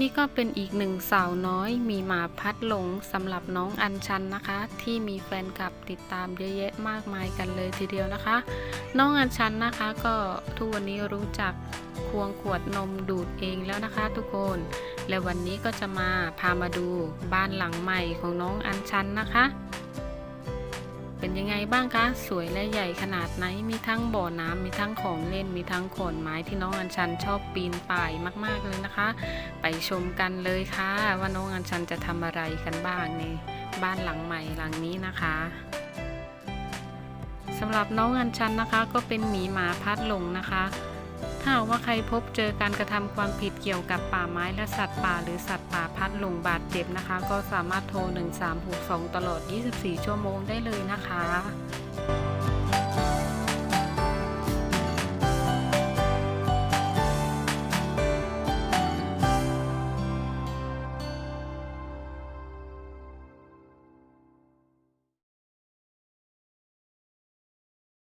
นี่ก็เป็นอีกหนึ่งสาวน้อยมีหมาพัดหลงสำหรับน้องอัญชันนะคะ ที่มีแฟนคลับติดตามเยอะแยะมากมายกันเลยทีเดียวนะคะ น้องอัญชันนะคะก็ทุกวันนี้รู้จักควงขวดนมดูดเองแล้วนะคะทุกคน และวันนี้ก็จะมาพามาดูบ้านหลังใหม่ของน้องอัญชันนะคะ เป็นยังไงบ้างคะ สวยและใหญ่ขนาดไหน มีทั้งบ่อน้ำมีทั้งของเล่น มีทั้งขอนไม้ที่น้องอัญชันชอบปีนป่ายมาก ๆเลยนะคะ ไปชมกันเลยค่ะ ว่าน้องอัญชันจะทำอะไรกันบ้างในบ้านหลังใหม่หลังนี้นะคะสำหรับน้องอัญชันนะคะ ก็เป็นหมีหมาพัดหลงนะคะ ถ้าหากว่าใครพบเจอการกระทำความผิดเกี่ยวกับป่าไม้และสัตว์ป่า หรือสัตว์ป่าพัดหลงบาดเจ็บนะคะ ก็สามารถโทร 1362 ตลอด 24 ชั่วโมงได้เลยนะคะ